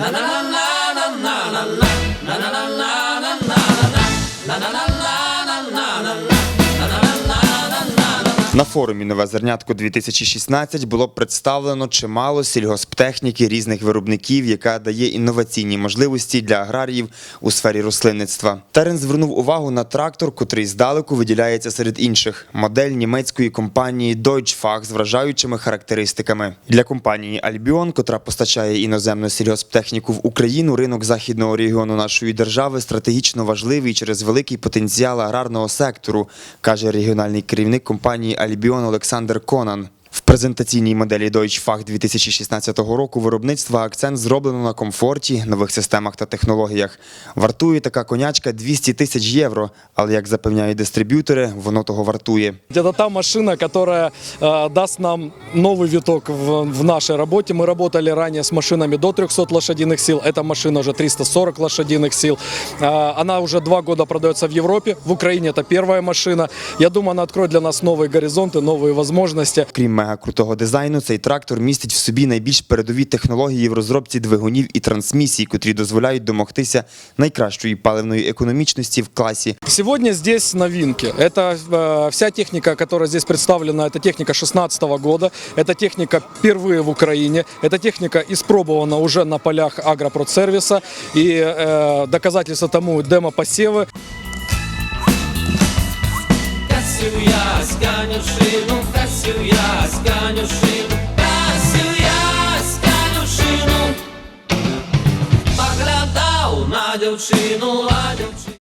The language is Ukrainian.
Na na na. На форумі Нове зернятко 2016 було представлено чимало сільгосптехніки різних виробників, яка дає інноваційні можливості для аграріїв у сфері рослинництва. Терен звернув увагу на трактор, котрий здалеку виділяється серед інших модель німецької компанії Deutschfach з вражаючими характеристиками. Для компанії Albion, котра постачає іноземну сільгосптехніку в Україну, ринок західного регіону нашої держави стратегічно важливий через великий потенціал аграрного сектору, каже регіональний керівник компанії Альбіон Олександр Конан В презентаційній моделі Deutschfach 2016 року виробництва акцент зроблено на комфорті, нових системах та технологіях. Вартує така конячка 200 тисяч євро, але як запевняють дистриб'ютори, воно того вартує. Это та машина, которая э, даст нам новый виток в, в нашей работе. Мы работали ранее с машинами до 300 лошадиных сил. Эта машина уже 340 лошадиных сил. Э, она уже два года продается в Европе. В Украине это первая машина. Я думаю, она откроет для нас новые горизонты, новые возможности. Крім мегакрутого дизайну, цей трактор містить в собі найбільш передові технології в розробці двигунів і трансмісій, котрі дозволяють домогтися найкращої паливної економічності в класі. Сегодня здесь новинки. Это э, вся техника, которая здесь представлена, это техника 2016 года. Это техника впервые в Украине. Эта техника испробована уже на полях агропродсервиса. И э, доказательство тому демо-посевы. Я сканю конюшину, Касю я сканю конюшину, Касю я сканю конюшину, Поглядав на дівчину, а дівчина